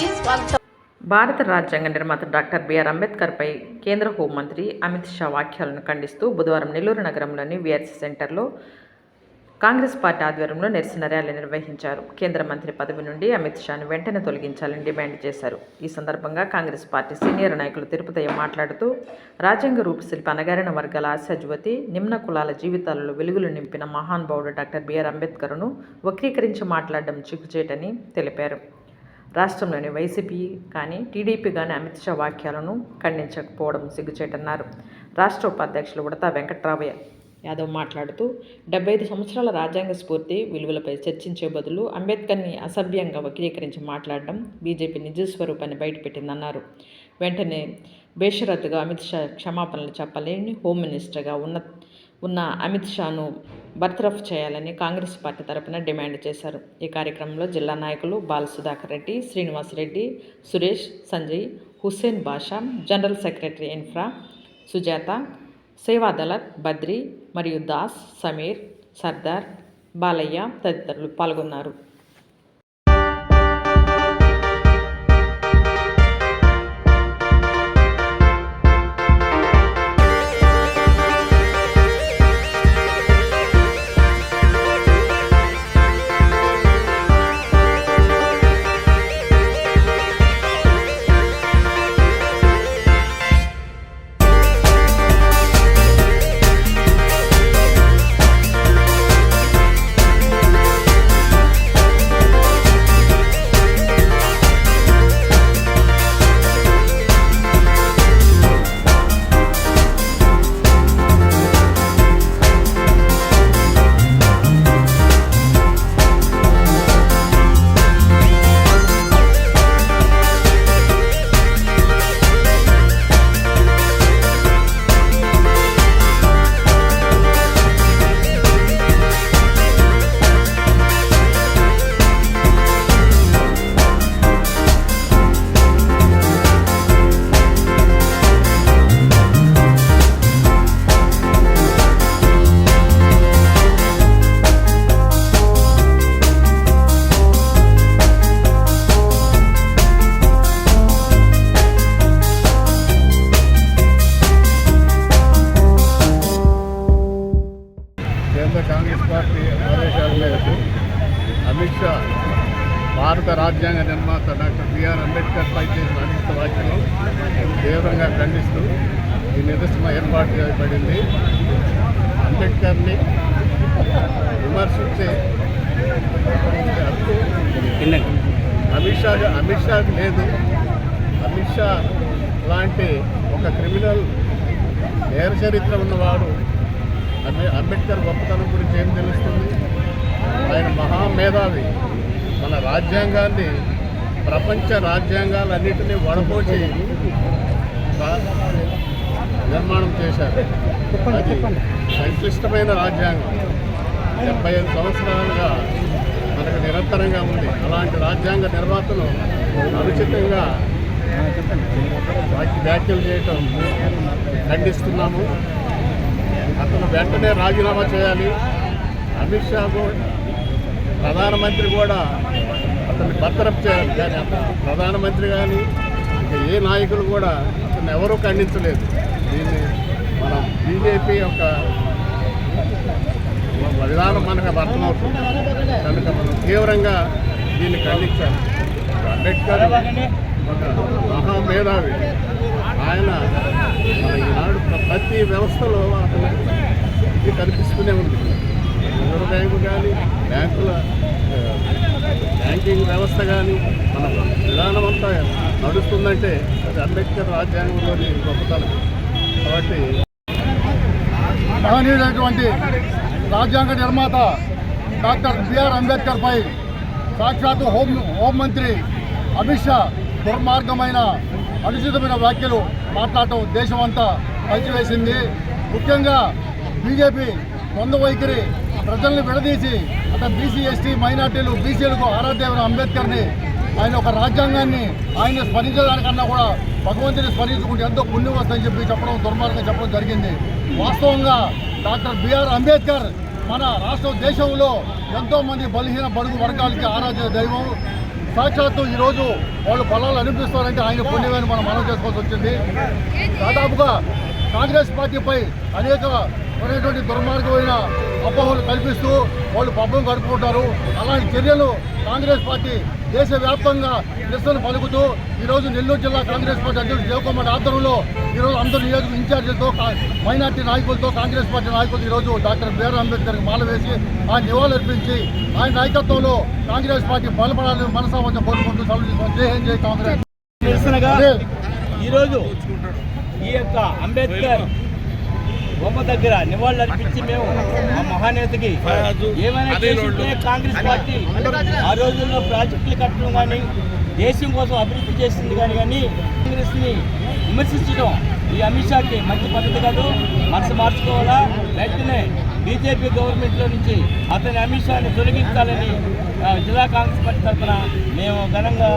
స్వాగతం. భారత రాజ్యాంగ నిర్మాత డాక్టర్ బిఆర్ అంబేద్కర్పై కేంద్ర హోంమంత్రి అమిత్ షా వ్యాఖ్యలను ఖండిస్తూ బుధవారం నెల్లూరు నగరంలోని విఆర్సీ సెంటర్లో కాంగ్రెస్ పార్టీ ఆధ్వర్యంలో నిరసన ర్యాలీ నిర్వహించారు. కేంద్ర మంత్రి పదవి నుండి అమిత్ షాను వెంటనే తొలగించాలని డిమాండ్ చేశారు. ఈ సందర్భంగా కాంగ్రెస్ పార్టీ సీనియర్ నాయకులు తిరుపతయ్య మాట్లాడుతూ రాజ్యాంగ రూపశిల్పి అనగారిన వర్గాల ఆశాజ్యోతి నిమ్న కులాల జీవితాలలో వెలుగులు నింపిన మహానుభావుడు డాక్టర్ బిఆర్ అంబేద్కర్ను వక్రీకరించి మాట్లాడడం చిక్కుచేటని తెలిపారు. రాష్ట్రంలోని వైసీపీ కానీ టీడీపీ కానీ అమిత్ షా వాక్యాలను ఖండించకపోవడం సిగ్గుచేటన్నారు. రాష్ట్ర ఉపాధ్యక్షులు ఉడతా వెంకట్రావయ్య యాదవ్ మాట్లాడుతూ డెబ్బై ఐదు సంవత్సరాల రాజ్యాంగ స్ఫూర్తి విలువలపై చర్చించే బదులు అంబేద్కర్ని అసభ్యంగా వక్రీకరించి మాట్లాడడం బీజేపీ నిజస్వరూపాన్ని బయటపెట్టిందన్నారు. వెంటనే బేషరతుగా అమిత్ షా క్షమాపణలు చెప్పలేని హోమ్ మినిస్టర్గా ఉన్న ఉన్న అమిత్ షాను బర్తరఫ్ చేయాలని కాంగ్రెస్ పార్టీ తరపున డిమాండ్ చేశారు. ఈ కార్యక్రమంలో జిల్లా నాయకులు Bala Sudhakar Reddy Srinivasareddy Suresh Sanjay Hussain Basha general secretary infra Sujatha సేవాదళత్ బద్రి మరియు దాస్ సమీర్ సర్దార్ బాలయ్య తదితరులు పాల్గొన్నారు. భారత రాజ్యాంగ నిర్మాత డాక్టర్ బిఆర్ అంబేద్కర్ పై చేసిన అనుచిత వ్యాఖ్యలు తీవ్రంగా ఖండిస్తూ ఈ నిదర్శన ఏర్పాటు చేయబడింది. అంబేద్కర్ని విమర్శించే అమిత్ షా అమిత్ షాకి లేదు. అమిత్ షా లాంటి ఒక క్రిమినల్ నేర చరిత్ర ఉన్నవాడు అంబేద్కర్ గొప్పతనం గురించి ఏం తెలుస్తుంది? ఆయన మహామేధావి మన రాజ్యాంగాన్ని ప్రపంచ రాజ్యాంగాలన్నింటినీ వడపోసి నిర్మాణం చేశారు. అది సంక్లిష్టమైన రాజ్యాంగం. డెబ్బై ఐదు సంవత్సరాలుగా మనకు నిరంతరంగా ఉంది. అలాంటి రాజ్యాంగ నిర్మాతను అనుచితంగా వ్యాఖ్యలు చేయటం ఖండిస్తున్నాము. అతను వెంటనే రాజీనామా చేయాలి. అమిత్ షా ప్రధానమంత్రి కూడా అతన్ని బర్తరఫ్ చేయాలి. కానీ అతను ప్రధానమంత్రి కానీ ఇంకా ఏ నాయకులు కూడా అతను ఎవరూ ఖండించలేదు. దీన్ని మన బీజేపీ యొక్క విధానం మనకు అర్థమవుతుంది. కనుక మనం తీవ్రంగా దీన్ని ఖండించాలి. అంబేద్కర్ ఒక మహామేధావి. ఆయన ఈనాడు ప్రతి వ్యవస్థలో అతను ఇది కనిపిస్తూనే ఉంది. రిజర్వ్ బ్యాంకు కానీ బ్యాంకుల బ్యాంకింగ్ వ్యవస్థ కానీ మన విధానం అంతా నడుస్తుందంటే అది అంబేద్కర్ రాజ్యాంగంలోని గొప్పతనం. కాబట్టి మహనీయుడైనటువంటి రాజ్యాంగ నిర్మాత డాక్టర్ బిఆర్ అంబేద్కర్ పై సాక్షాత్తు హోం హోంమంత్రి అమిత్ షా దుర్మార్గమైన అనుచితమైన వ్యాఖ్యలు మాట్లాడటం దేశమంతా కలిసివేసింది. ముఖ్యంగా బీజేపీ ద్వంద్వ వైఖరి ప్రజల్ని విడదీసి అతను బీసీ ఎస్టీ మైనార్టీలు బీసీలకు ఆరాధ్యమైన అంబేద్కర్ని ఆయన ఒక రాజ్యాంగాన్ని ఆయన స్మరించడానికన్నా కూడా భగవంతుని స్మరించుకుంటే ఎంతో పుణ్యం వస్తుందని చెప్పి చెప్పడం దుర్మార్గం చెప్పడం జరిగింది. వాస్తవంగా డాక్టర్ బిఆర్ అంబేద్కర్ మన రాష్ట్ర దేశంలో ఎంతోమంది బలహీన బడుగు వర్గాలకి ఆరాధ్య దైవం. సాక్షాత్తు ఈరోజు వాళ్ళు పొలాలు అనిపిస్తారంటే ఆయన పుణ్యమని మనం మనం చేసుకోవాల్సి వచ్చింది. దాదాపుగా కాంగ్రెస్ పార్టీపై అనేక అనేటువంటి దుర్మార్గమైన అపోహలు కల్పిస్తూ వాళ్ళు పబ్బం గడుపుకుంటారు. అలాంటి చర్యలు కాంగ్రెస్ పార్టీ దేశవ్యాప్తంగా నిరసన పలుకుతూ ఈరోజు నెల్లూరు జిల్లా కాంగ్రెస్ పార్టీ అధ్యక్షుడు దేవకుమార్ ఆధ్వర్యంలో ఈరోజు అందరు నియోజక ఇన్ఛార్జీలతో మైనార్టీ నాయకులతో కాంగ్రెస్ పార్టీ నాయకులు ఈరోజు డాక్టర్ బిఆర్ అంబేద్కర్కి మాల వేసి ఆ నివాళులర్పించి ఆయన నాయకత్వంలో కాంగ్రెస్ పార్టీ బలపడాలని మనసావంతం కోరుకుంటూ సెలవు జై హింద్ జై కాంగ్రెస్. ఈరోజు ఈ యొక్క అంబేద్కర్ బొమ్మ దగ్గర నివాళులు అర్పించి మేము ఆ మహానేతకి ఏమైనా చేసింటే కాంగ్రెస్ పార్టీ ఆ రోజుల్లో ప్రాజెక్టులు కట్టడం కానీ దేశం కోసం అభివృద్ధి చేసింది కానీ కానీ కాంగ్రెస్ని విమర్శించడం ఈ అమిత్ షాకి మంచి పద్ధతి కాదు. మనసు మార్చుకోవాలా? వెంటనే బీజేపీ గవర్నమెంట్లో నుంచి అతని అమిత్ షాని తొలగించాలని జిల్లా కాంగ్రెస్ పార్టీ తరఫున మేము ఘనంగా